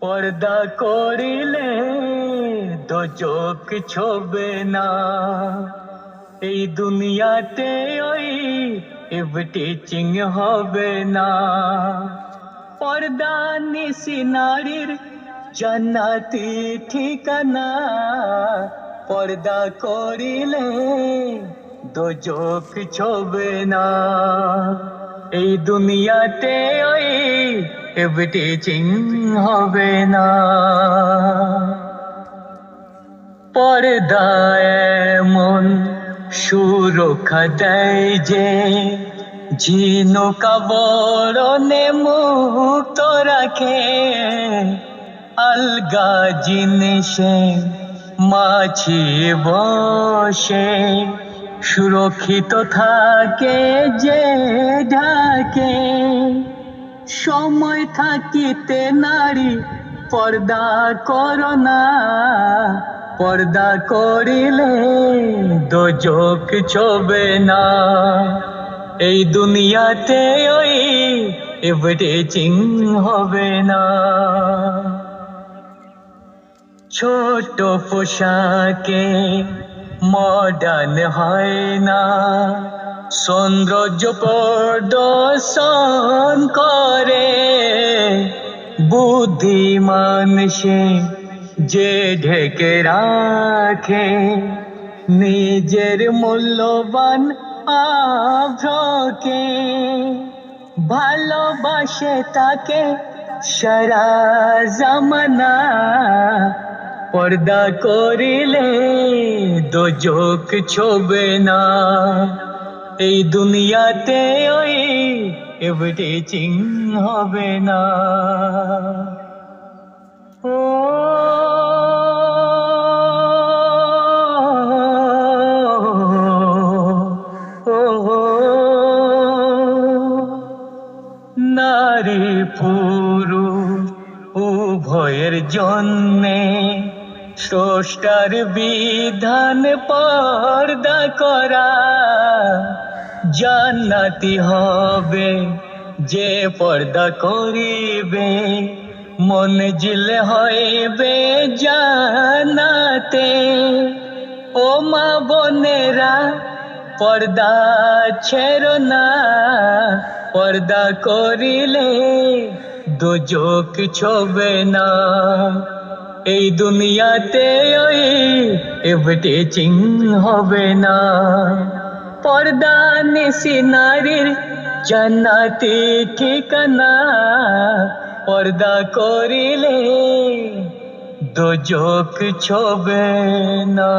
পর্দা করিলে দোজক ছবে না। এই দুনিয়াতে ওই টিচিং হবে না। পর্দা নিশি নারীর জান্নাতি ঠিকানা। পর্দা করিলে দোজক ছবে না। এই দুনিয়াতে ওই টিচিং হবে না। পর্দা এমন সুরক্ষা দেয় যে ঝিনুকা বরণে মুক্ত রাখে। আলগা জিনিসে মাছি বসে, সুরক্ষিত থাকে যে ঢাকে। সময় থাকিতে নারী, পর্দা করোনা পর্দা করিলে দোজক ছবে না। এই দুনিয়াতে ওই এভরিথিং হবে না। ছোট পোশাকে মডার্ন হয় না। সৌন্দর্য প্রদর্শন করে। বুদ্ধিমান সে যে ঢেকে রাখে, নিজের মূল্যবান আভ্রকে ভালোবাসে তাকে সারা জামানা, পর্দা করিলে দোজক ছোবে না। এই দুনিয়াতে ওই এভরিথিং হবে না। ও নারী, পুরুষ, উভয়ের জন্যে স্রষ্টার বিধান পর্দা করা। জান্নাতি হবে, যে পর্দা করিবে মনজিল হইবে জানাতে ও মা বোনেরা, পর্দা ছেড়ো না, পর্দা করিলে দোজক ছবে না। এই দুনিয়াতে ওই এভরিথিং হবে না। পর্দা নিশি নারীর জান্নাতি ঠিকানা পর্দা করিলে দোজক ছবে না